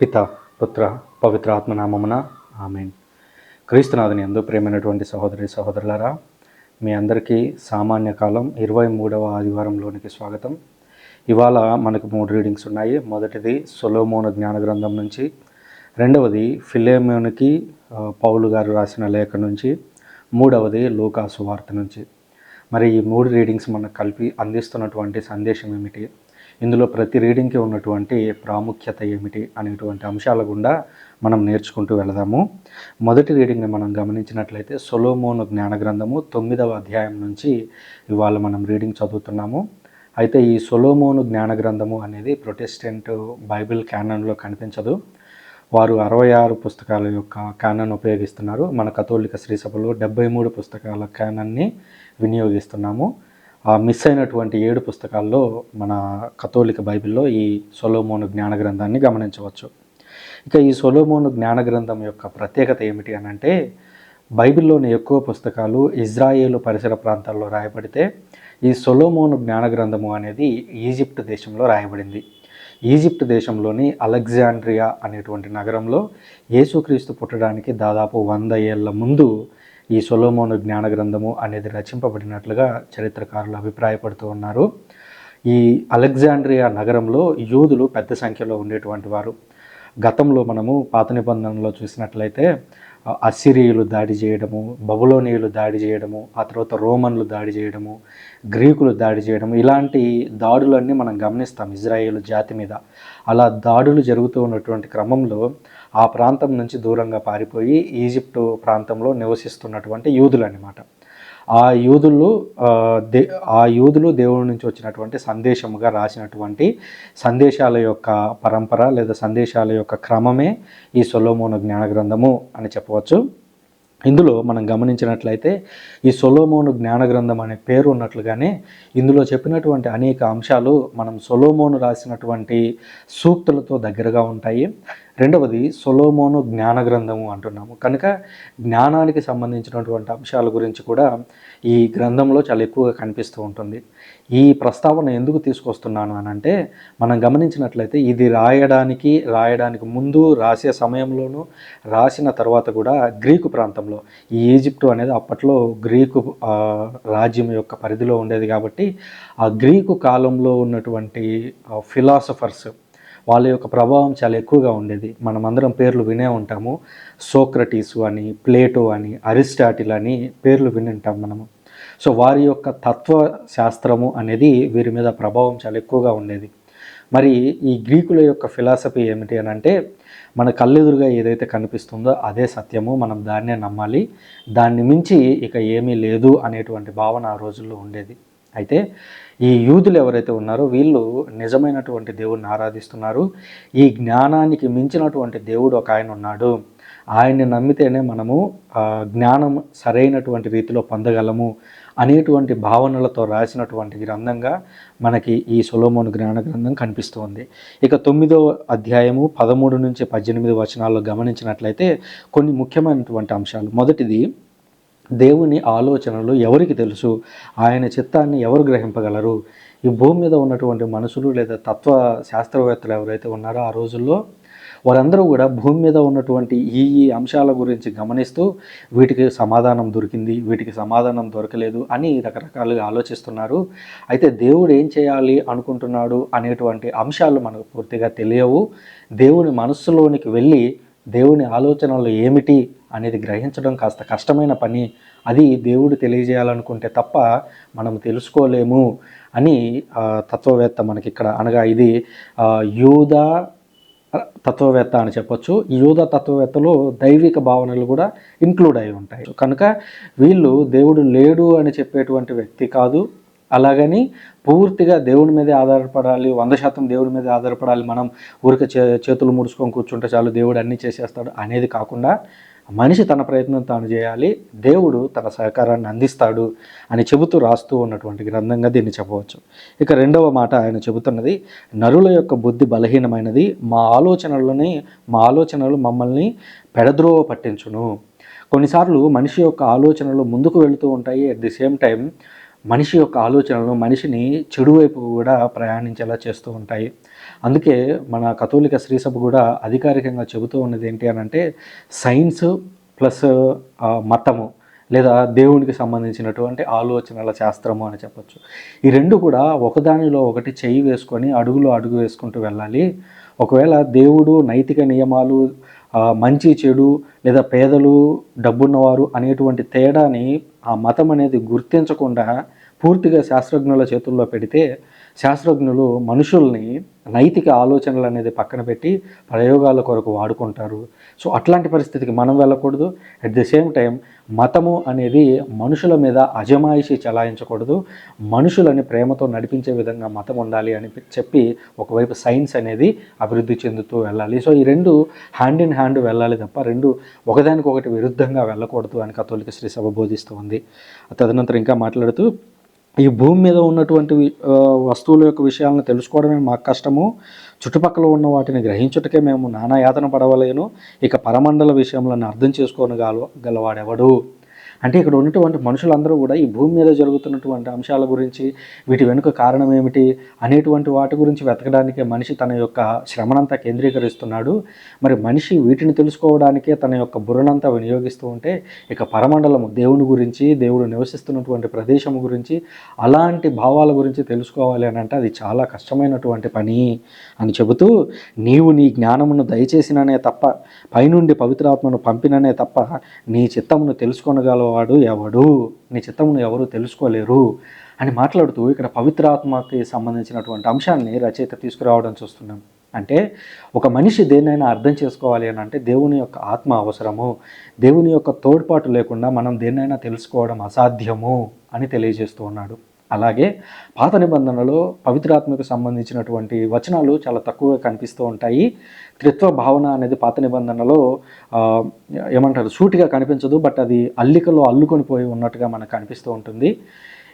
పిత పుత్ర పవిత్రాత్మనామమున ఆమెన్. క్రీస్తునాథుని ఎందు ప్రేమైనటువంటి సహోదరి సహోదరులారా మీ అందరికీ సామాన్య కాలం ఇరవై మూడవ ఆదివారంలోనికి స్వాగతం. ఇవాళ మనకు మూడు రీడింగ్స్ ఉన్నాయి. మొదటిది సొలోమోన జ్ఞాన గ్రంథం నుంచి రెండవది ఫిలేమోనికి పౌలు గారు రాసిన లేఖ నుంచి మూడవది లూకాసు వార్త నుంచి. మరి ఈ మూడు రీడింగ్స్ మనకు కలిపి అందిస్తున్నటువంటి సందేశం ఏమిటి? ఇందులో ప్రతి రీడింగ్కి ఉన్నటువంటి ప్రాముఖ్యత ఏమిటి అనేటువంటి అంశాల గుండా మనం నేర్చుకుంటూ వెళదాము. మొదటి రీడింగ్ని మనం గమనించినట్లయితే సొలోమోను జ్ఞాన గ్రంథము తొమ్మిదవ అధ్యాయం నుంచి ఇవాళ మనం రీడింగ్ చదువుతున్నాము. అయితే ఈ సొలోమోను జ్ఞాన గ్రంథము అనేది ప్రొటెస్టెంట్ బైబిల్ క్యానన్లో కనిపించదు. వారు అరవై ఆరు పుస్తకాల యొక్క క్యానన్ ఉపయోగిస్తున్నారు. మన కథోలిక శ్రీసభలో డెబ్బై మూడు పుస్తకాల క్యానన్ని వినియోగిస్తున్నాము. ఆ మిస్ అయినటువంటి ఏడు పుస్తకాల్లో మన కథోలిక బైబిల్లో ఈ సొలోమోను జ్ఞాన గ్రంథాన్ని గమనించవచ్చు. ఇక ఈ సొలోమోను జ్ఞాన గ్రంథం యొక్క ప్రత్యేకత ఏమిటి అని అంటే బైబిల్లోని ఎక్కువ పుస్తకాలు ఇజ్రాయేలు పరిసర ప్రాంతాల్లో రాయబడితే ఈ సొలోమోను జ్ఞాన గ్రంథము అనేది ఈజిప్ట్ దేశంలో రాయబడింది. ఈజిప్ట్ దేశంలోని అలెగ్జాండ్రియా అనేటువంటి నగరంలో యేసుక్రీస్తు పుట్టడానికి దాదాపు వంద ఏళ్ళ ముందు ఈ సొలోమోను జ్ఞాన గ్రంథము అనేది రచింపబడినట్లుగా చరిత్రకారులు అభిప్రాయపడుతూ ఉన్నారు. ఈ అలెగ్జాండ్రియా నగరంలో యూదులు పెద్ద సంఖ్యలో ఉండేటువంటి వారు. గతంలో మనము పాత నిబంధనలో చూసినట్లయితే అసిరియులు అస్సిరియులు దాడి చేయడము బబులోనియులు దాడి చేయడము ఆ తర్వాత రోమన్లు దాడి చేయడము గ్రీకులు దాడి చేయడము ఇలాంటి దాడులన్నీ మనం గమనిస్తాం ఇజ్రాయేల్ జాతి మీద. అలా దాడులు జరుగుతూ ఉన్నటువంటి క్రమంలో ఆ ప్రాంతం నుంచి దూరంగా పారిపోయి ఈజిప్టు ప్రాంతంలో నివసిస్తున్నటువంటి యూదులు అన్నమాట ఆ యూదులు దే ఆ యూదులు దేవుడి నుంచి వచ్చినటువంటి సందేశముగా రాసినటువంటి సందేశాల యొక్క పరంపర లేదా సందేశాల యొక్క క్రమమే ఈ సొలోమోను జ్ఞాన గ్రంథము అని చెప్పవచ్చు. ఇందులో మనం గమనించినట్లయితే ఈ సొలోమోను జ్ఞాన గ్రంథం అనే పేరు ఉన్నట్లుగానే ఇందులో చెప్పినటువంటి అనేక అంశాలు మనం సొలోమోను రాసినటువంటి సూక్తులతో దగ్గరగా ఉంటాయి. రెండవది సొలోమోను జ్ఞాన గ్రంథము అంటున్నాము. కనుక జ్ఞానానికి సంబంధించినటువంటి అంశాల గురించి కూడా ఈ గ్రంథంలో చాలా ఎక్కువగా కనిపిస్తూ ఉంటుంది. ఈ ప్రస్తావన ఎందుకు తీసుకొస్తున్నాను అని అంటే మనం గమనించినట్లయితే ఇది రాయడానికి రాయడానికి ముందు రాసే సమయంలోనూ రాసిన తర్వాత కూడా గ్రీకు ప్రాంతంలో ఈ ఈజిప్టు అనేది అప్పట్లో గ్రీకు రాజ్యం యొక్క పరిధిలో ఉండేది కాబట్టి ఆ గ్రీకు కాలంలో ఉన్నటువంటి ఫిలాసఫర్స్ వాళ్ళ యొక్క ప్రభావం చాలా ఎక్కువగా ఉండేది. మనమందరం పేర్లు వినే ఉంటాము. సోక్రటీసు అని ప్లేటో అని అరిస్టాటిల్ అని పేర్లు విని ఉంటాం మనము. సో వారి యొక్క తత్వ శాస్త్రము అనేది వీరి మీద ప్రభావం చాలా ఎక్కువగా ఉండేది. మరి ఈ గ్రీకుల యొక్క ఫిలాసఫీ ఏమిటి అని అంటే మన కళ్ళెదురుగా ఏదైతే కనిపిస్తుందో అదే సత్యము మనం దాన్నే నమ్మాలి. దాన్ని మించి ఇక ఏమీ లేదు అనేటువంటి భావన ఆ రోజుల్లో ఉండేది. అయితే ఈ యూదులు ఎవరైతే ఉన్నారో వీళ్ళు నిజమైనటువంటి దేవుడిని ఆరాధిస్తున్నారు. ఈ జ్ఞానానికి మించినటువంటి దేవుడు ఒక ఆయన ఉన్నాడు. ఆయన్ని నమ్మితేనే మనము జ్ఞానం సరైనటువంటి రీతిలో పొందగలము అనేటువంటి భావనలతో రాసినటువంటి గ్రంథంగా మనకి ఈ సొలోమోన్ జ్ఞాన గ్రంథం కనిపిస్తుంది. ఇక తొమ్మిదో అధ్యాయము పదమూడు నుంచి పద్దెనిమిది వచనాల్లో గమనించినట్లయితే కొన్ని ముఖ్యమైనటువంటి అంశాలు. మొదటిది దేవుని ఆలోచనలు ఎవరికి తెలుసు? ఆయన చిత్తాన్ని ఎవరు గ్రహింపగలరు? ఈ భూమి మీద ఉన్నటువంటి మనుషులు లేదా తత్వ శాస్త్రవేత్తలు ఎవరైతే ఉన్నారో ఆ రోజుల్లో వారందరూ కూడా భూమి మీద ఉన్నటువంటి ఈ ఈ అంశాల గురించి గమనిస్తూ వీటికి సమాధానం దొరికింది వీటికి సమాధానం దొరకలేదు అని రకరకాలుగా ఆలోచిస్తున్నారు. అయితే దేవుడు ఏం చేయాలి అనుకుంటున్నాడు అనేటువంటి అంశాలు మనకు పూర్తిగా తెలియవు. దేవుని మనస్సులోనికి వెళ్ళి దేవుని ఆలోచనలు ఏమిటి అనేది గ్రహించడం కాస్త కష్టమైన పని. అది దేవుడు తెలియజేయాలనుకుంటే తప్ప మనం తెలుసుకోలేము అని తత్వవేత్త మనకి ఇక్కడ అనగా ఇది యూద యూదా తత్వవేత్త అని చెప్పొచ్చు. యూద తత్వవేత్తలో దైవిక భావనలు కూడా ఇంక్లూడ్ అయి ఉంటాయి. కనుక వీళ్ళు దేవుడు లేడు అని చెప్పేటువంటి వ్యక్తి కాదు. అలాగని పూర్తిగా దేవుడి మీదే ఆధారపడాలి వంద శాతం దేవుడి మీదే ఆధారపడాలి. మనం ఊరికే చే చేతులు ముడుచుకొని కూర్చుంటే చాలు దేవుడు అన్నీ చేసేస్తాడు అనేది కాకుండా మనిషి తన ప్రయత్నం తాను చేయాలి దేవుడు తన సహకారాన్ని అందిస్తాడు అని చెబుతూ రాస్తూ ఉన్నటువంటి గ్రంథంగా దీన్ని చెప్పవచ్చు. ఇక రెండవ మాట ఆయన చెబుతున్నది నరుల యొక్క బుద్ధి బలహీనమైనది మా ఆలోచనలని మా ఆలోచనలు మమ్మల్ని పెడద్రోవ పట్టించును. కొన్నిసార్లు మనిషి యొక్క ఆలోచనలు ముందుకు వెళుతూ ఉంటాయి అట్ ది సేమ్ టైం మనిషి యొక్క ఆలోచనలు మనిషిని చెడు వైపు కూడా ప్రయాణించేలా చేస్తూ ఉంటాయి. అందుకే మన కథోలిక శ్రీసభ కూడా అధికారికంగా చెబుతూ ఉన్నది ఏంటి అని అంటే సైన్స్ ప్లస్ మతము లేదా దేవునికి సంబంధించినటువంటి ఆలోచనల శాస్త్రము అని చెప్పొచ్చు. ఈ రెండు కూడా ఒకదానిలో ఒకటి చేయి వేసుకొని అడుగులో అడుగు వేసుకుంటూ వెళ్ళాలి. ఒకవేళ దేవుడు నైతిక నియమాలు మంచి చెడు లేదా పేదలు డబ్బున్నవారు అనేటువంటి తేడాని ఆ మతం అనేది గుర్తించకుండా పూర్తిగా శాస్త్రజ్ఞుల చేతుల్లో పెడితే శాస్త్రజ్ఞులు మనుషుల్ని నైతిక ఆలోచనలు అనేది పక్కన పెట్టి ప్రయోగాల కొరకు వాడుకుంటారు. సో అట్లాంటి పరిస్థితికి మనం వెళ్ళకూడదు. అట్ ది సేమ్ టైం మతము అనేది మనుషుల మీద అజమాయిషి చలాయించకూడదు. మనుషులని ప్రేమతో నడిపించే విధంగా మతం ఉండాలి అని చెప్పి ఒకవైపు సైన్స్ అనేది అభివృద్ధి చెందుతూ వెళ్ళాలి. సో ఈ రెండు హ్యాండ్ ఇన్ హ్యాండ్ వెళ్ళాలి తప్ప రెండు ఒకదానికొకటి విరుద్ధంగా వెళ్ళకూడదు అని కథోలిక శ్రీ సభ బోధిస్తూ ఉంది. తదనంతరం ఇంకా మాట్లాడుతూ ఈ భూమి మీద ఉన్నటువంటి వస్తువుల యొక్క విషయాలను తెలుసుకోవడమే మాకు కష్టము. చుట్టుపక్కల ఉన్న వాటిని గ్రహించుటకే మేము నానా యాతన పడవలేను. ఇక పరమండల విషయంలో అర్థం చేసుకోను గల గలవాడెవడు? అంటే ఇక్కడ ఉన్నటువంటి మనుషులందరూ కూడా ఈ భూమి మీద జరుగుతున్నటువంటి అంశాల గురించి వీటి వెనుక కారణం ఏమిటి అనేటువంటి వాటి గురించి వెతకడానికే మనిషి తన యొక్క శ్రమనంతా కేంద్రీకరిస్తున్నాడు. మరి మనిషి వీటిని తెలుసుకోవడానికే తన యొక్క బుర్రనంతా వినియోగిస్తూ ఉంటే ఇక పరమండలము దేవుని గురించి దేవుడు నివసిస్తున్నటువంటి ప్రదేశం గురించి అలాంటి భావాల గురించి తెలుసుకోవాలి అని అంటే అది చాలా కష్టమైనటువంటి పని అని చెబుతూ నీవు నీ జ్ఞానమును దయచేసిననే తప్ప పైనుండి పవిత్రాత్మను పంపిననే తప్ప నీ చిత్తమును తెలుసుకొనగలవు తెలుసుకొనగలవాడు ఎవడు? నీ చిత్తమును ఎవరు తెలుసుకోలేరు? అని మాట్లాడుతూ ఇక్కడ పవిత్రాత్మకి సంబంధించినటువంటి అంశాన్ని రచయిత తీసుకురావడం చూస్తున్నాం. అంటే ఒక మనిషి దేన్నైనా అర్థం చేసుకోవాలి అని అంటే దేవుని యొక్క ఆత్మ అవసరము. దేవుని యొక్క తోడ్పాటు లేకుండా మనం దేన్నైనా తెలుసుకోవడం అసాధ్యము అని తెలియజేస్తూ ఉన్నాడు. అలాగే పాత నిబంధనలో పవిత్రాత్మకు సంబంధించినటువంటి వచనాలు చాలా తక్కువగా కనిపిస్తూ ఉంటాయి. త్రిత్వ భావన అనేది పాత నిబంధనలో ఏమంటారు సూటిగా కనిపించదు బట్ అది అల్లికలో అల్లుకొని పోయి ఉన్నట్టుగా మనకు కనిపిస్తూ ఉంటుంది.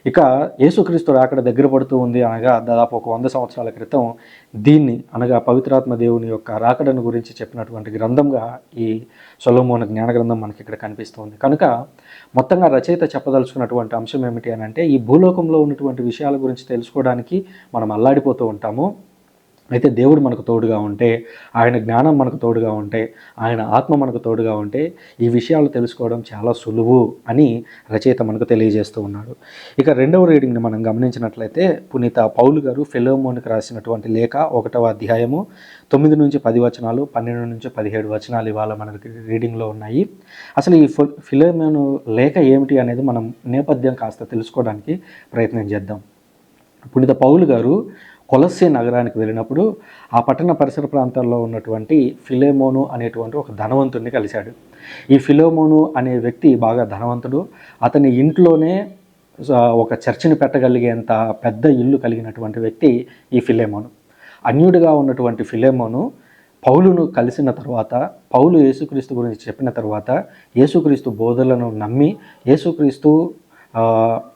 ఇక యేసుక్రీస్తు రాకడ దగ్గర పడుతూ ఉంది అనగా దాదాపు ఒక వంద సంవత్సరాల క్రితం దీన్ని అనగా పవిత్రాత్మ దేవుని యొక్క రాకడను గురించి చెప్పినటువంటి గ్రంథంగా ఈ సొలోమోన జ్ఞాన గ్రంథం మనకి ఇక్కడ కనిపిస్తుంది. కనుక మొత్తంగా రచయిత చెప్పదలుచుకున్నటువంటి అంశం ఏమిటి అని అంటే ఈ భూలోకంలో ఉన్నటువంటి విషయాల గురించి తెలుసుకోవడానికి మనం అల్లాడిపోతూ ఉంటాము. అయితే దేవుడు మనకు తోడుగా ఉంటే ఆయన జ్ఞానం మనకు తోడుగా ఉంటే ఆయన ఆత్మ మనకు తోడుగా ఉంటే ఈ విషయాలు తెలుసుకోవడం చాలా సులువు అని రచయిత మనకు తెలియజేస్తూ ఉన్నాడు. ఇక రెండవ రీడింగ్ని మనం గమనించినట్లయితే పునీత పౌలు గారు ఫిలోమోన్కి రాసినటువంటి లేఖ ఒకటవ అధ్యాయము తొమ్మిది నుంచి పది వచనాలు పన్నెండు నుంచి పదిహేడు వచనాలు ఇవాళ మనకి రీడింగ్లో ఉన్నాయి. అసలు ఈ ఫి- ఫిలోమోను లేఖ ఏమిటి అనేది మనం నేపథ్యం కాస్త తెలుసుకోవడానికి ప్రయత్నం చేద్దాం. పునీత పౌలు గారు కొలస్సే నగరానికి వెళ్ళినప్పుడు ఆ పట్టణ పరిసర ప్రాంతాల్లో ఉన్నటువంటి ఫిలేమోను అనేటువంటి ఒక ధనవంతుడిని కలిశాడు. ఈ ఫిలోమోను అనే వ్యక్తి బాగా ధనవంతుడు. అతని ఇంట్లోనే ఒక చర్చిని పెట్టగలిగేంత పెద్ద ఇల్లు కలిగినటువంటి వ్యక్తి ఈ ఫిలేమోను. అన్యుడిగా ఉన్నటువంటి ఫిలేమోను పౌలును కలిసిన తర్వాత పౌలు యేసుక్రీస్తు గురించి చెప్పిన తర్వాత యేసుక్రీస్తు బోధలను నమ్మి యేసుక్రీస్తు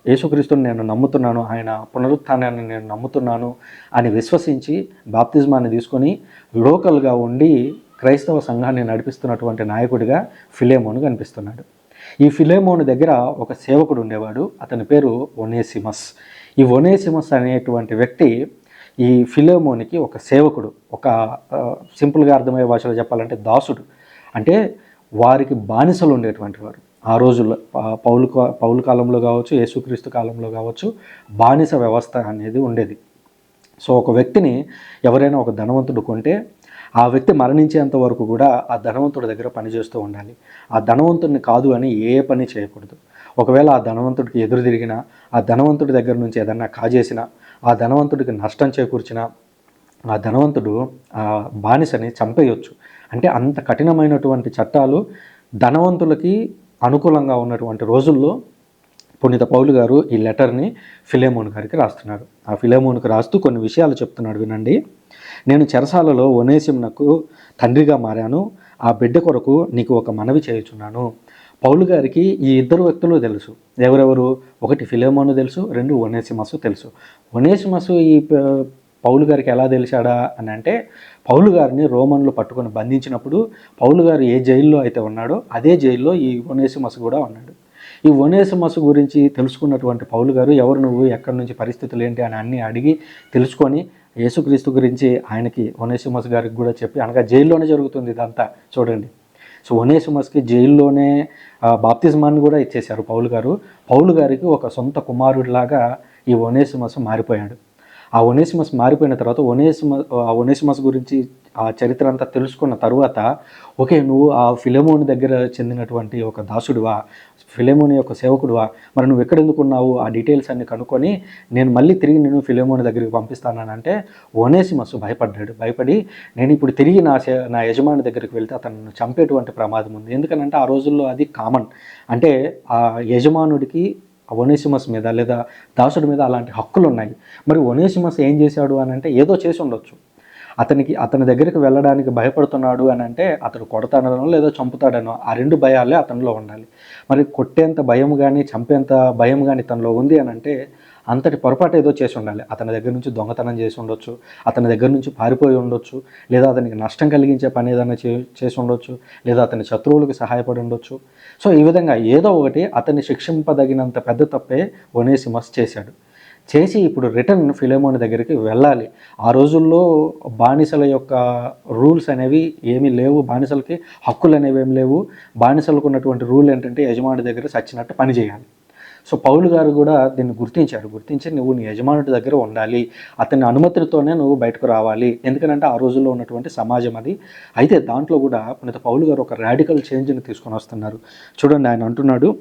యేసుక్రీస్తుని నేను నమ్ముతున్నాను ఆయన పునరుత్థానాన్ని నేను నమ్ముతున్నాను అని విశ్వసించి బాప్తిజమాన్ని తీసుకొని లోకల్గా ఉండి క్రైస్తవ సంఘాన్ని నడిపిస్తున్నటువంటి నాయకుడిగా ఫిలేమోను కనిపిస్తున్నాడు. ఈ ఫిలేమోను దగ్గర ఒక సేవకుడు ఉండేవాడు అతని పేరు ఒనేసిమస్. ఈ ఒనేసిమస్ అనేటువంటి వ్యక్తి ఈ ఫిలేమోనికి ఒక సేవకుడు ఒక సింపుల్గా అర్థమయ్యే భాషలో చెప్పాలంటే దాసుడు. అంటే వారికి బానిసలు ఉండేటువంటి వారు. ఆ రోజుల్లో పౌలు కా- పౌలు కాలంలో కావచ్చు యేసుక్రీస్తు కాలంలో కావచ్చు బానిస వ్యవస్థ అనేది ఉండేది. సో ఒక వ్యక్తిని ఎవరైనా ఒక ధనవంతుడు కొంటే ఆ వ్యక్తి మరణించేంత వరకు కూడా ఆ ధనవంతుడి దగ్గర పనిచేస్తూ ఉండాలి. ఆ ధనవంతుడిని కాదు అని ఏ పని చేయకూడదు. ఒకవేళ ఆ ధనవంతుడికి ఎదురు తిరిగినా ఆ ధనవంతుడి దగ్గర నుంచి ఏదన్నా కాజేసినా ఆ ధనవంతుడికి నష్టం చేకూర్చినా ఆ ధనవంతుడు ఆ బానిసని చంపేయొచ్చు. అంటే అంత కఠినమైనటువంటి చట్టాలు ధనవంతులకి అనుకూలంగా ఉన్నటువంటి రోజుల్లో పునీత పౌలు గారు ఈ లెటర్ని ఫిలేమోన్ గారికి రాస్తున్నారు. ఆ ఫిలేమోన్కి రాస్తూ కొన్ని విషయాలు చెప్తున్నాడు వినండి. నేను చెరసాలలో ఒనేసిమునకు తండ్రిగా మారాను. ఆ బిడ్డ కొరకు నీకు ఒక మనవి చేయుచున్నాను. పౌలు గారికి ఈ ఇద్దరు వ్యక్తులు తెలుసు. ఎవరెవరు? ఒకటి ఫిలేమోను తెలుసు రెండు ఒనేసిమసు తెలుసు. ఒనేసిమసు ఈ పౌలు గారికి ఎలా తెలిసాడా అని అంటే పౌలు గారిని రోమన్లు పట్టుకొని బంధించినప్పుడు పౌలు గారు ఏ జైల్లో అయితే ఉన్నాడో అదే జైల్లో ఈ ఒనేసిమస్ కూడా ఉన్నాడు. ఈ ఒనేసిమస్ గురించి తెలుసుకున్నటువంటి పౌలు గారు ఎవరు నువ్వు? ఎక్కడి నుంచి? పరిస్థితులు ఏంటి? అని అన్నీ అడిగి తెలుసుకొని యేసుక్రీస్తు గురించి ఆయనకి ఒనేసిమస్ గారికి కూడా చెప్పి అనగా జైల్లోనే జరుగుతుంది ఇదంతా చూడండి. సో ఒనేసిమస్కి జైల్లోనే బాప్తిజమాన్ని కూడా ఇచ్చేశారు పౌలు గారు. పౌలు గారికి ఒక సొంత కుమారుడిలాగా ఈ ఒనేసిమస్ మారిపోయాడు. ఆ ఒనేసిమస్ మారిపోయిన తర్వాత ఒనేసిమ ఆ ఒనేసిమస్ గురించి ఆ చరిత్ర అంతా తెలుసుకున్న తర్వాత ఓకే నువ్వు ఆ ఫిలెమోని దగ్గర చెందినటువంటి ఒక దాసుడివా? ఫిలెమోని యొక్క సేవకుడివా? మరి నువ్వు ఎక్కడెందుకు ఉన్నావు? ఆ డీటెయిల్స్ అన్ని కనుక్కొని నేను మళ్ళీ తిరిగి నేను ఫిలెమోని దగ్గరికి పంపిస్తానంటే ఒనేసిమస్ భయపడ్డాడు. భయపడి నేను ఇప్పుడు తిరిగి నా నా యజమాని దగ్గరికి వెళ్తే అతను చంపేటువంటి ప్రమాదం ఉంది. ఎందుకనంటే ఆ రోజుల్లో అది కామన్. అంటే ఆ యజమానుడికి ఒనేసిమస్ మీద లేదా దాసుడి మీద అలాంటి హక్కులు ఉన్నాయి మరి ఒనేసిమస్ ఏం చేశాడు అని అంటే ఏదో చేసి ఉండొచ్చు. అతనికి అతని దగ్గరికి వెళ్ళడానికి భయపడుతున్నాడు అని అంటే అతడు కొడతాడనో లేదో చంపుతాడనో ఆ రెండు భయాలే అతనిలో ఉండాలి. మరి కొట్టేంత భయం కానీ చంపేంత భయం కానీ తనలో ఉంది అని అంటే అంతటి పొరపాటు ఏదో చేసి ఉండాలి. అతని దగ్గర నుంచి దొంగతనం చేసి ఉండొచ్చు. అతని దగ్గర నుంచి పారిపోయి ఉండొచ్చు. లేదా అతనికి నష్టం కలిగించే పని ఏదైనా చే చేసి ఉండొచ్చు. లేదా అతని శత్రువులకు సహాయపడి ఉండొచ్చు. సో ఈ విధంగా ఏదో ఒకటి అతన్ని శిక్షింపదగినంత పెద్ద తప్పే ఒనేసిమస్ చేశాడు. చేసి ఇప్పుడు రిటర్న్ ఫిలేమోన్ దగ్గరికి వెళ్ళాలి. ఆ రోజుల్లో బానిసల యొక్క రూల్స్ అనేవి ఏమీ లేవు. బానిసలకి హక్కులు అనేవి ఏమి లేవు. బానిసలకు ఉన్నటువంటి రూల్ ఏంటంటే యజమాని దగ్గర చచ్చినట్టు పని చేయాలి. సో పౌలు గారు కూడా దీన్ని గుర్తించాడు గుర్తించి నువ్వు నీ యజమానుడి దగ్గర ఉండాలి. అతని అనుమతితోనే నువ్వు బయటకు రావాలి. ఎందుకంటే ఆ రోజుల్లో ఉన్నటువంటి సమాజం అది. అయితే దాంట్లో కూడా పునీత పౌలు గారు ఒక రాడికల్ చేంజ్ని తీసుకొని వస్తున్నారు. చూడండి ఆయన అంటున్నాడు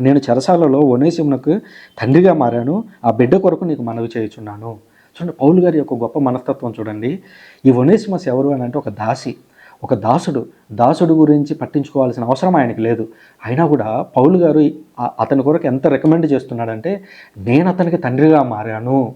నేను చెరసాలలో ఒనేసిమునకు తండ్రిగా మారాను. ఆ బిడ్డ కొరకు నీకు మనవి చేయుచున్నాను. చూడండి పౌలు గారి యొక్క గొప్ప మనస్తత్వం చూడండి. ఈ ఒనేసిమస్ ఎవరు అని అంటే ఒక దాసి. ఒక దాసుడు దాసుడు గురించి పట్టించుకోవాల్సిన అవసరం ఆయనకి లేదు. అయినా కూడా పౌలు గారు అతని కొరకు ఎంత రికమెండ్ చేస్తున్నాడంటే నేను అతనికి తండ్రిగా మారాను.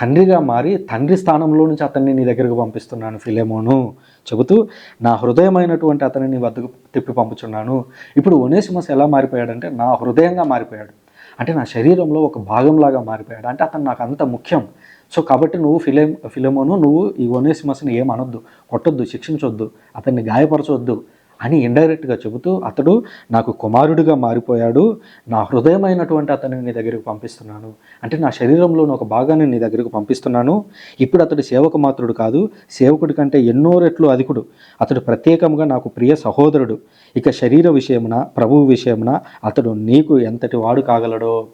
తండ్రిగా మారి తండ్రి స్థానంలో నుంచి అతన్ని నీ దగ్గరకు పంపిస్తున్నాను ఫిలేమోను. చెబుతూ నా హృదయమైనటువంటి అతన్ని నీ వద్దకు తిప్పి పంపుచున్నాను. ఇప్పుడు ఒనేసిమస్ ఎలా మారిపోయాడంటే నా హృదయంగా మారిపోయాడు. అంటే నా శరీరంలో ఒక భాగంలాగా మారిపోయాడు. అంటే అతను నాకు అంత ముఖ్యం. సో కాబట్టి నువ్వు ఫిలే ఫిలమోను నువ్వు ఈ ఒనేసిమస్ని ఏం అనొద్దు కొట్టొద్దు శిక్షించొద్దు అతన్ని గాయపరచొద్దు అని ఇండైరెక్ట్గా చెబుతూ అతడు నాకు కుమారుడిగా మారిపోయాడు నా హృదయమైనటువంటి అతన్ని నీ దగ్గరికి పంపిస్తున్నాను అంటే నా శరీరంలోని ఒక భాగాన్ని నీ దగ్గరకు పంపిస్తున్నాను. ఇప్పుడు అతడు సేవక మాత్రుడు కాదు సేవకుడి కంటే ఎన్నో రెట్లు అధికుడు. అతడు ప్రత్యేకంగా నాకు ప్రియ సహోదరుడు. ఇక శరీర విషయమున ప్రభువు విషయమున అతడు నీకు ఎంతటి వాడు కాగలడో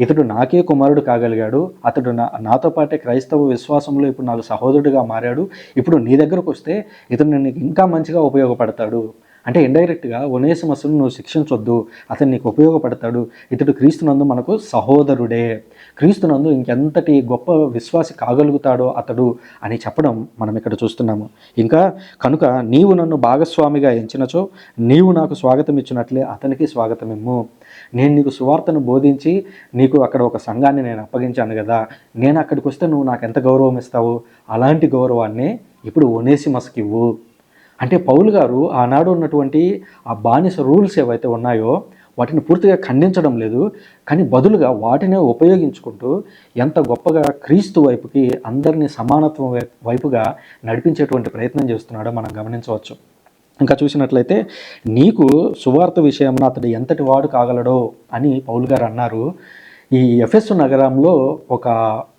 ఇతడు నాకే కుమారుడు కాగలిగాడు. అతడు నా నాతో పాటే క్రైస్తవ విశ్వాసంలో ఇప్పుడు నాకు సహోదరుడిగా మారాడు. ఇప్పుడు నీ దగ్గరకు వస్తే ఇతడు నీకు ఇంకా మంచిగా ఉపయోగపడతాడు. అంటే ఇండైరెక్ట్గా ఒనేసిమస్ను నువ్వు శిక్షించొద్దు అతను నీకు ఉపయోగపడతాడు ఇతడు క్రీస్తునందు మనకు సహోదరుడే. క్రీస్తునందు ఇంకెంతటి గొప్ప విశ్వాసి కాగలుగుతాడో అతడు అని చెప్పడం మనం ఇక్కడ చూస్తున్నాము. ఇంకా కనుక నీవు నన్ను భాగస్వామిగా ఎంచినచో నీవు నాకు స్వాగతం ఇచ్చినట్లే అతనికి స్వాగతం ఇమ్ము నేను నీకు సువార్తను బోధించి నీకు అక్కడ ఒక సంఘాన్ని నేను అప్పగించాను కదా నేను అక్కడికి వస్తే నువ్వు నాకు ఎంత గౌరవం ఇస్తావు? అలాంటి గౌరవాన్ని ఇప్పుడు ఒనేసిమస్కి ఇవ్వు అంటే పౌలు గారు ఆనాడు ఉన్నటువంటి ఆ బానిస రూల్స్ ఏవైతే ఉన్నాయో వాటిని పూర్తిగా ఖండించడం లేదు. కానీ బదులుగా వాటినే ఉపయోగించుకుంటూ ఎంత గొప్పగా క్రీస్తు వైపుకి అందరినీ సమానత్వం వై- వైపుగా నడిపించేటువంటి ప్రయత్నం చేస్తున్నాడో మనం గమనించవచ్చు. ఇంకా చూసినట్లయితే నీకు సువార్త విషయంలో అతడు ఎంతటి వాడు కాగలడో అని పౌలు గారు అన్నారు. ఈ ఎఫ్ఎస్ నగరంలో ఒక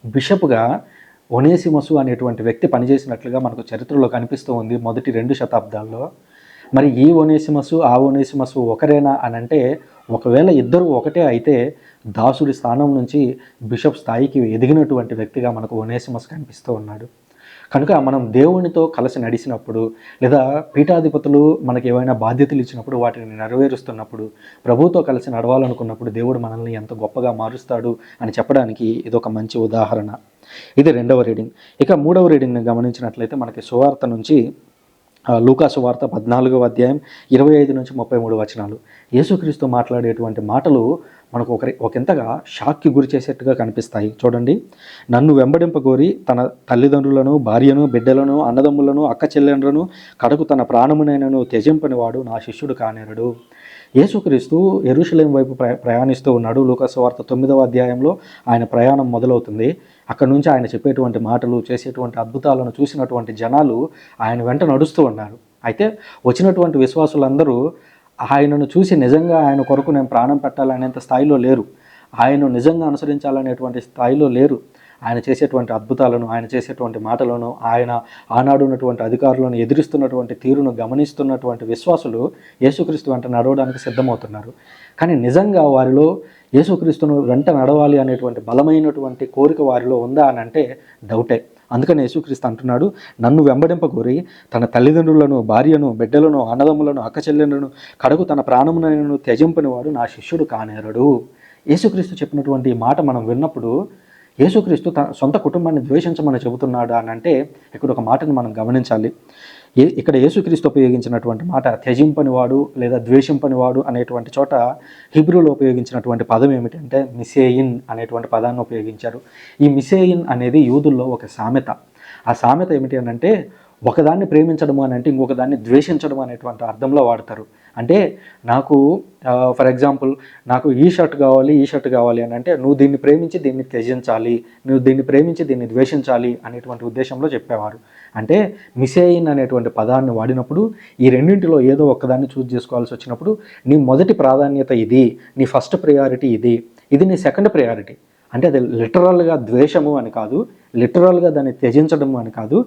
బిషప్గా ఒనేసిమసు అనేటువంటి వ్యక్తి పనిచేసినట్లుగా మనకు చరిత్రలో కనిపిస్తూ ఉంది మొదటి రెండు శతాబ్దాల్లో. మరి ఈ ఒనేసిమసు ఆ ఒనేసిమసు ఒకరేనా అని అంటే ఒకవేళ ఇద్దరు ఒకటే అయితే దాసుడి స్థానం నుంచి బిషప్ స్థాయికి ఎదిగినటువంటి వ్యక్తిగా మనకు ఒనేసిమస్ కనిపిస్తూ ఉన్నాడు. కనుక మనం దేవునితో కలిసి నడిచినప్పుడు లేదా పీఠాధిపతులు మనకి ఏవైనా బాధ్యతలు ఇచ్చినప్పుడు వాటిని నెరవేరుస్తున్నప్పుడు ప్రభుతో కలిసి నడవాలనుకున్నప్పుడు దేవుడు మనల్ని ఎంత గొప్పగా మారుస్తాడు అని చెప్పడానికి ఇది ఒక మంచి ఉదాహరణ. ఇది రెండవ రీడింగ్. ఇక మూడవ రీడింగ్ని గమనించినట్లయితే మనకి సువార్త నుంచి ఆ, లూకా సువార్త పద్నాలుగవ అధ్యాయం ఇరవై ఐదు నుంచి ముప్పై మూడు వచనాలు. యేసుక్రీస్తు మాట్లాడేటువంటి మాటలు మనకు ఒకరి ఒకంతగా షాక్కి గురి చేసేట్టుగా కనిపిస్తాయి. చూడండి. నన్ను వెంబడింపగోరి తన తల్లిదండ్రులను భార్యను బిడ్డలను అన్నదమ్ములను అక్క చెల్లెండ్రను కడకు తన ప్రాణమునైనను త్యజింపని వాడు నా శిష్యుడు కానేరడు. యేసుక్రీస్తు ఎరుషలేం వైపు ప్ర ప్రయాణిస్తూ ఉన్నాడు. లూకాసు వార్త తొమ్మిదవ అధ్యాయంలో ఆయన ప్రయాణం మొదలవుతుంది. అక్కడ నుంచి ఆయన చెప్పేటువంటి మాటలు చేసేటువంటి అద్భుతాలను చూసినటువంటి జనాలు ఆయన వెంట నడుస్తూ ఉన్నారు. అయితే వచ్చినటువంటి విశ్వాసులందరూ ఆయనను చూసి నిజంగా ఆయన కొరకు నేను ప్రాణం పెట్టాలనేంత స్థాయిలో లేరు. ఆయనను నిజంగా అనుసరించాలనేటువంటి స్థాయిలో లేరు. ఆయన చేసేటువంటి అద్భుతాలను ఆయన చేసేటువంటి మాటలను ఆయన ఆనాడు ఉన్నటువంటి అధికారులను ఎదిరిస్తున్నటువంటి తీరును గమనిస్తున్నటువంటి విశ్వాసులు యేసుక్రీస్తు వెంట నడవడానికి సిద్ధమవుతున్నారు. కానీ నిజంగా వారిలో యేసుక్రీస్తును వెంట నడవాలి అనేటువంటి బలమైనటువంటి కోరిక వారిలో ఉందా అని అంటే డౌటే. అందుకని యేసుక్రీస్తు అంటున్నాడు నన్ను వెంబడింపగోరి తన తల్లిదండ్రులను భార్యను బిడ్డలను అన్నదమ్ములను అక్కచెల్లెలను కడుగు తన ప్రాణమునను త్యజింపని వాడు నా శిష్యుడు కానేరడు. యేసుక్రీస్తు చెప్పినటువంటి ఈ మాట మనం విన్నప్పుడు యేసుక్రీస్తు తన సొంత కుటుంబాన్ని ద్వేషించమని చెబుతున్నాడు అని అంటే ఇక్కడ ఒక మాటను మనం గమనించాలి. ఇక్కడ యేసుక్రీస్తు ఉపయోగించినటువంటి మాట త్యజింపని వాడు లేదా ద్వేషింపని వాడు అనేటువంటి చోట హిబ్రూలో ఉపయోగించినటువంటి పదం ఏమిటంటే మిసేయిన్ అనేటువంటి పదాన్ని ఉపయోగించారు. ఈ మిసేయిన్ అనేది యూదుల్లో ఒక సామెత. ఆ సామెత ఏమిటి అని అంటే ఒకదాన్ని ప్రేమించడం అని అంటే ఇంకొక దాన్ని ద్వేషించడం అనేటువంటి అర్థంలో వాడతారు. అంటే నాకు ఫర్ ఎగ్జాంపుల్ నాకు ఈ షర్ట్ కావాలి ఈ షర్ట్ కావాలి అని అంటే నువ్వు దీన్ని ప్రేమించి దీన్ని త్యజించాలి నువ్వు దీన్ని ప్రేమించి దీన్ని ద్వేషించాలి అనేటువంటి ఉద్దేశంలో చెప్పేవారు. అంటే మిసేయిన్ అనేటువంటి పదాన్ని వాడినప్పుడు ఈ రెండింటిలో ఏదో ఒక్కదాన్ని చూజ్ చేసుకోవాల్సి వచ్చినప్పుడు నీ మొదటి ప్రాధాన్యత ఇది నీ ఫస్ట్ ప్రయారిటీ ఇది ఇది నీ సెకండ్ ప్రయారిటీ. అంటే అది లిటరల్గా ద్వేషము అని కాదు లిటరల్గా దాన్ని త్యజించడం అని కాదు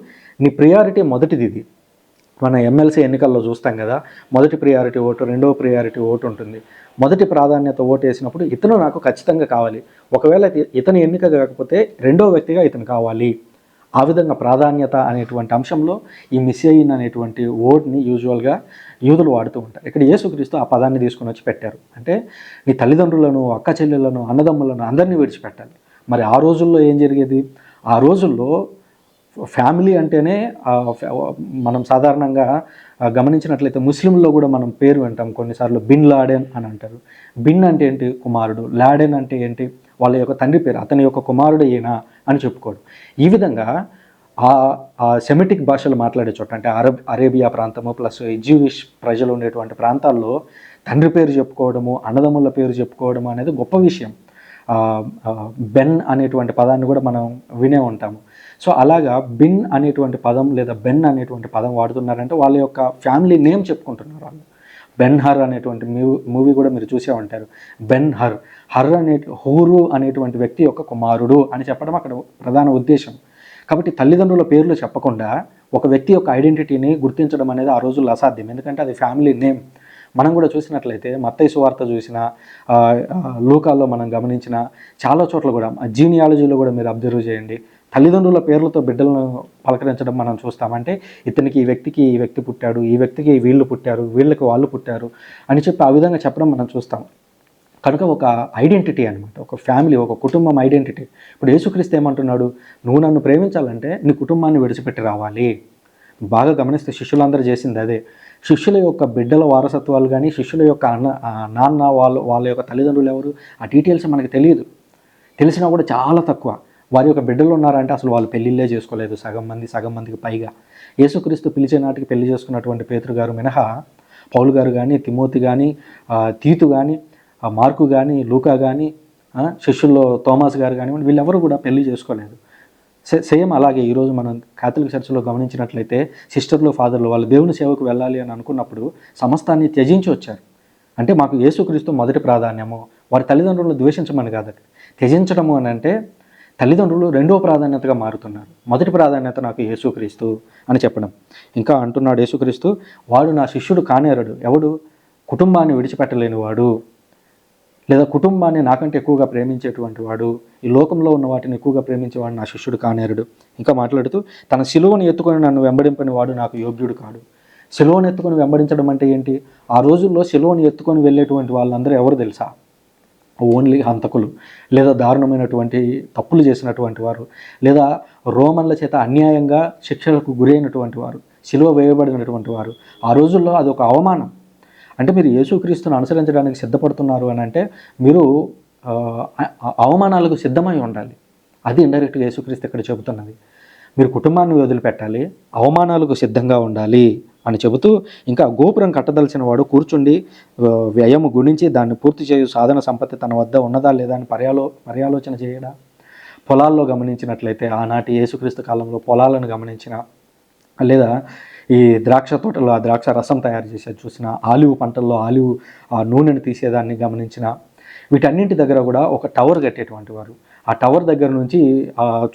నీ ప్రియారిటీ మొదటిది ఇది. మన ఎమ్మెల్సీ ఎన్నికల్లో చూస్తాం కదా మొదటి ప్రియారిటీ ఓటు రెండవ ప్రియారిటీ ఓటు ఉంటుంది. మొదటి ప్రాధాన్యత ఓటు వేసినప్పుడు ఇతను నాకు ఖచ్చితంగా కావాలి. ఒకవేళ ఇతని ఇతను ఎన్నిక కాకపోతే రెండో వ్యక్తిగా ఇతను కావాలి. ఆ విధంగా ప్రాధాన్యత అనేటువంటి అంశంలో ఈ మిస్సెయిన్ అనేటువంటి ఓడ్ని యూజువల్గా యూదులు వాడుతూ ఉంటారు. ఇక్కడ యేసుక్రీస్తు ఆ పదాన్ని తీసుకుని వచ్చి పెట్టారు. అంటే నీ తల్లిదండ్రులను అక్క చెల్లెలను అన్నదమ్ములను అందరినీ విడిచిపెట్టాలి. మరి ఆ రోజుల్లో ఏం జరిగేది? ఆ రోజుల్లో ఫ్యామిలీ అంటేనే మనం సాధారణంగా గమనించినట్లయితే ముస్లింలో కూడా మనం పేరు వింటాం. కొన్నిసార్లు బిన్ లాడెన్ అని అంటారు. బిన్ అంటే ఏంటి? కుమారుడు. లాడెన్ అంటే ఏంటి? వాళ్ళ యొక్క తండ్రి పేరు అతని యొక్క కుమారుడు ఈయన అని చెప్పుకోడు ఈ విధంగా ఆ సెమెటిక్ భాషలు మాట్లాడే చోట అంటే అరబ్ అరేబియా ప్రాంతము ప్లస్ జీవిష్ ప్రజలు ఉండేటువంటి ప్రాంతాల్లో తండ్రి పేరు చెప్పుకోవడము అన్నదమ్ముల పేరు చెప్పుకోవడము అనేది గొప్ప విషయం. బెన్ అనేటువంటి పదాన్ని కూడా మనం వినే ఉంటాము. సో అలాగా బిన్ అనేటువంటి పదం లేదా బెన్ అనేటువంటి పదం వాడుతున్నారంటే వాళ్ళ యొక్క ఫ్యామిలీ నేమ్ చెప్పుకుంటున్నారు వాళ్ళు. బెన్ హర్ అనేటువంటి మూవీ మూవీ కూడా మీరు చూసే ఉంటారు బెన్ హర్ హర్ అనే హూరు అనేటువంటి వ్యక్తి యొక్క కుమారుడు అని చెప్పడం అక్కడ ప్రధాన ఉద్దేశం. కాబట్టి తల్లిదండ్రుల పేర్లు చెప్పకుండా ఒక వ్యక్తి యొక్క ఐడెంటిటీని గుర్తించడం అనేది ఆ రోజుల్లో అసాధ్యం. ఎందుకంటే అది ఫ్యామిలీ నేమ్. మనం కూడా చూసినట్లయితే మత్తైసు సువార్త చూసిన లోకాల్లో లూకాల్లో మనం గమనించిన చాలా చోట్ల కూడా జీనియాలజీలో కూడా మీరు అబ్జర్వ్ చేయండి. తల్లిదండ్రుల పేర్లతో బిడ్డలను పలకరించడం మనం చూస్తామంటే ఇతనికి ఈ వ్యక్తికి ఈ వ్యక్తి పుట్టాడు ఈ వ్యక్తికి వీళ్ళు పుట్టారు వీళ్ళకి వాళ్ళు పుట్టారు అని చెప్పి ఆ విధంగా చెప్పడం మనం చూస్తాం. కనుక ఒక ఐడెంటిటీ అనమాట ఒక ఫ్యామిలీ ఒక కుటుంబం ఐడెంటిటీ. ఇప్పుడు యేసుక్రీస్తు ఏమంటున్నాడు? నువ్వు నన్ను ప్రేమించాలంటే నీ కుటుంబాన్ని విడిచిపెట్టి రావాలి. బాగా గమనిస్తే శిష్యులందరూ చేసింది అదే. శిష్యుల యొక్క బిడ్డల వారసత్వాలు కానీ శిష్యుల యొక్క అన్న నాన్న వాళ్ళు వాళ్ళ యొక్క తల్లిదండ్రులు ఎవరు? ఆ డీటెయిల్స్ మనకు తెలియదు. తెలిసినా కూడా చాలా తక్కువ. వారి యొక్క బిడ్డలు ఉన్నారంటే అసలు వాళ్ళు పెళ్ళిళ్ళే చేసుకోలేదు సగం మంది సగం మందికి పైగా. యేసుక్రీస్తు పిలిచే నాటికి పెళ్ళి చేసుకున్నటువంటి పేతురు గారు మినహా పౌలు గారు కానీ తిమోతి కానీ తీతు కానీ మార్కు కానీ లూకా కానీ శిష్యుల్లో థోమాస్ గారు కానివ్వండి వీళ్ళెవరు కూడా పెళ్ళి చేసుకోలేదు. సే- సేమ్ అలాగే ఈరోజు మనం కాథలిక్ చర్చిలో గమనించినట్లయితే సిస్టర్లు ఫాదర్లు వాళ్ళు దేవుని సేవకు వెళ్ళాలి అని అనుకున్నప్పుడు సమస్తాన్ని త్యజించి వచ్చారు. అంటే మాకు యేసుక్రీస్తు మొదటి ప్రాధాన్యము. వారి తల్లిదండ్రులను ద్వేషించమని కాదు త్యజించడము అని అంటే తల్లిదండ్రులు రెండో ప్రాధాన్యతగా మారుతున్నారు. మొదటి ప్రాధాన్యత నాకు యేసుక్రీస్తు అని చెప్పడం. ఇంకా అంటున్నాడు యేసుక్రీస్తు వాడు నా శిష్యుడు కానేరడు ఎవడు కుటుంబాన్ని విడిచిపెట్టలేని వాడు లేదా కుటుంబాన్ని నాకంటే ఎక్కువగా ప్రేమించేటువంటి వాడు ఈ లోకంలో ఉన్న వాటిని ఎక్కువగా ప్రేమించేవాడు నా శిష్యుడు కానేరుడు ఇంకా మాట్లాడుతూ తన శిలువను ఎత్తుకొని నన్ను వెంబడింపని వాడు నాకు యోగ్యుడు కాడు. శిలువను ఎత్తుకొని వెంబడించడం అంటే ఏంటి? ఆ రోజుల్లో శిలువను ఎత్తుకొని వెళ్ళేటువంటి వాళ్ళందరూ ఎవరు తెలుసా? ఓన్లీ హంతకులు లేదా దారుణమైనటువంటి తప్పులు చేసినటువంటి వారు లేదా రోమన్ల చేత అన్యాయంగా శిక్షలకు గురైనటువంటి వారు సిలువ వేయబడినటువంటి వారు ఆ రోజుల్లో అది ఒక అవమానం. అంటే మీరు యేసుక్రీస్తును అనుసరించడానికి సిద్ధపడుతున్నారు అని అంటే మీరు అవమానాలకు సిద్ధమై ఉండాలి. అది ఇండైరెక్ట్గా యేసుక్రీస్తు ఇక్కడ చెబుతున్నది. మీరు కుటుంబాన్ని వదిలిపెట్టాలి అవమానాలకు సిద్ధంగా ఉండాలి. అని చెబుతూ ఇంకా గోపురం కట్టదలిచిన వాడు కూర్చుండి వ్యయము గుణించి దాన్ని పూర్తి చేయు సాధన సంపత్తి తన వద్ద ఉన్నదా లేదా అని పర్యాలో పర్యాలోచన చేయడా? పొలాల్లో గమనించినట్లయితే ఆనాటి యేసుక్రీస్తు కాలంలో పొలాలను గమనించిన లేదా ఈ ద్రాక్ష తోటలో ఆ ద్రాక్ష రసం తయారు చేసేది చూసిన ఆలివ్ పంటల్లో ఆలివ్ ఆ నూనెను తీసేదాన్ని గమనించిన వీటన్నింటి దగ్గర కూడా ఒక టవర్ కట్టేటువంటి వారు. ఆ టవర్ దగ్గర నుంచి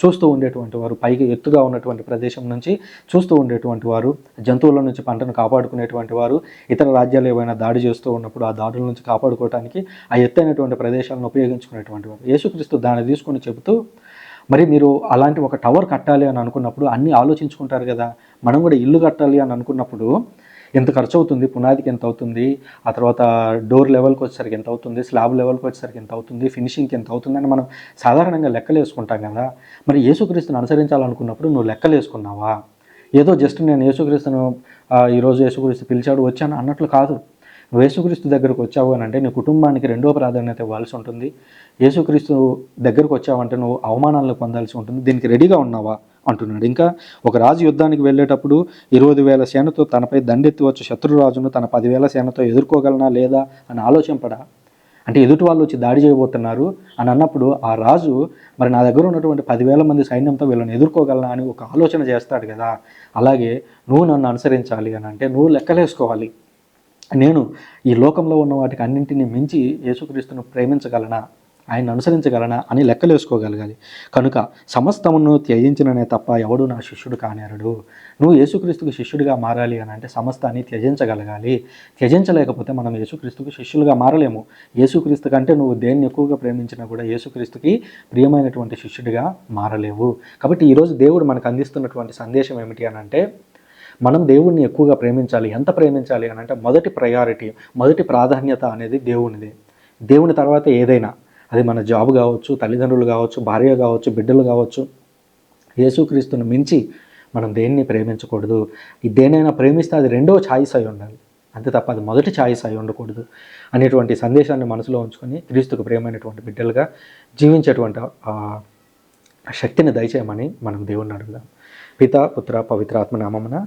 చూస్తూ ఉండేటువంటి వారు పైకి ఎత్తుగా ఉన్నటువంటి ప్రదేశం నుంచి చూస్తూ ఉండేటువంటి వారు జంతువుల నుంచి పంటను కాపాడుకునేటువంటి వారు ఇతర రాజ్యాలు ఏవైనా దాడి చేస్తూ ఉన్నప్పుడు ఆ దాడుల నుంచి కాపాడుకోవడానికి ఆ ఎత్తైనటువంటి ప్రదేశాలను ఉపయోగించుకునేటువంటి వారు. యేసుక్రీస్తు దాన్ని తీసుకొని చెబుతూ మరి మీరు అలాంటి ఒక టవర్ కట్టాలి అని అనుకున్నప్పుడు అన్నీ ఆలోచించుకుంటారు కదా. మనం కూడా ఇల్లు కట్టాలి అని అనుకున్నప్పుడు ఎంత ఖర్చు అవుతుంది పునాదికి ఎంత అవుతుంది ఆ తర్వాత డోర్ లెవెల్కి వచ్చేసరికి ఎంత అవుతుంది స్లాబ్ లెవెల్కి వచ్చేసరికి ఎంత అవుతుంది ఫినిషింగ్కి ఎంత అవుతుంది అని మనం సాధారణంగా లెక్కలు వేసుకుంటాం కదా. మరి యేసుక్రీస్తుని అనుసరించాలనుకున్నప్పుడు నువ్వు లెక్కలు వేసుకున్నావా? ఏదో జస్ట్ నేను యేసుక్రీస్తును ఈరోజు యేసుక్రీస్తు పిలిచాడు వచ్చాను అన్నట్లు కాదు. యేసుక్రీస్తు దగ్గరకు వచ్చావు అని అంటే నీ కుటుంబానికి రెండో ప్రాధాన్యత ఇవ్వాల్సి ఉంటుంది. యేసుక్రీస్తు దగ్గరకు వచ్చావంటే నువ్వు అవమానాలను పొందాల్సి ఉంటుంది. దీనికి రెడీగా ఉన్నావా? అంటున్నాడు. ఇంకా ఒక రాజు యుద్ధానికి వెళ్ళేటప్పుడు ఇరవై వేల సేనతో తనపై దండెత్తి వచ్చే శత్రురాజును తన పదివేల సేనతో ఎదుర్కోగలనా లేదా అని ఆలోచింపడా అంటే ఎదుటి వాళ్ళు వచ్చి దాడి చేయబోతున్నారు అని అన్నప్పుడు ఆ రాజు మరి నా దగ్గర ఉన్నటువంటి పదివేల మంది సైన్యంతో వీళ్ళని ఎదుర్కోగలనా అని ఒక ఆలోచన చేస్తాడు కదా. అలాగే నువ్వు నన్ను అనుసరించాలి అని అంటే నువ్వు లెక్కలేసుకోవాలి. నేను ఈ లోకంలో ఉన్న వాటికి అన్నింటినీ మించి యేసుక్రీస్తును ప్రేమించగలనా? ఆయన అనుసరించగలనా అని లెక్కలేసుకోగలగాలి కనుక సమస్తమును త్యజించిననే తప్ప ఎవడు నా శిష్యుడు కానేరడు నువ్వు యేసుక్రీస్తుకు శిష్యుడిగా మారాలి అని అంటే సమస్తాన్ని త్యజించగలగాలి. త్యజించలేకపోతే మనం యేసుక్రీస్తుకు శిష్యులుగా మారలేము. యేసుక్రీస్తు కంటే నువ్వు దేన్ని ఎక్కువగా ప్రేమించినా కూడా యేసుక్రీస్తుకి ప్రియమైనటువంటి శిష్యుడిగా మారలేవు. కాబట్టి ఈరోజు దేవుడు మనకు అందిస్తున్నటువంటి సందేశం ఏమిటి అని అంటే మనం దేవుణ్ణి ఎక్కువగా ప్రేమించాలి. ఎంత ప్రేమించాలి అని అంటే మొదటి ప్రయారిటీ మొదటి ప్రాధాన్యత అనేది దేవునిదే. దేవుని తర్వాత ఏదైనా. అది మన జాబ్ కావచ్చు తల్లిదండ్రులు కావచ్చు భార్య కావచ్చు బిడ్డలు కావచ్చు. యేసుక్రీస్తును మించి మనం దేన్ని ప్రేమించకూడదు? దేనైనా ప్రేమిస్తే అది రెండో ఛాయిస్ అయి ఉండాలి. అంతే తప్ప అది మొదటి ఛాయిస్ అయి ఉండకూడదు అనేటువంటి సందేశాన్ని మనసులో ఉంచుకొని క్రీస్తుకు ప్రేమైనటువంటి బిడ్డలుగా జీవించేటువంటి శక్తిని దయచేయమని మనం దేవుణ్ణి అడుగుదాం. పిత పుత్ర పవిత్ర ఆత్మ నామమున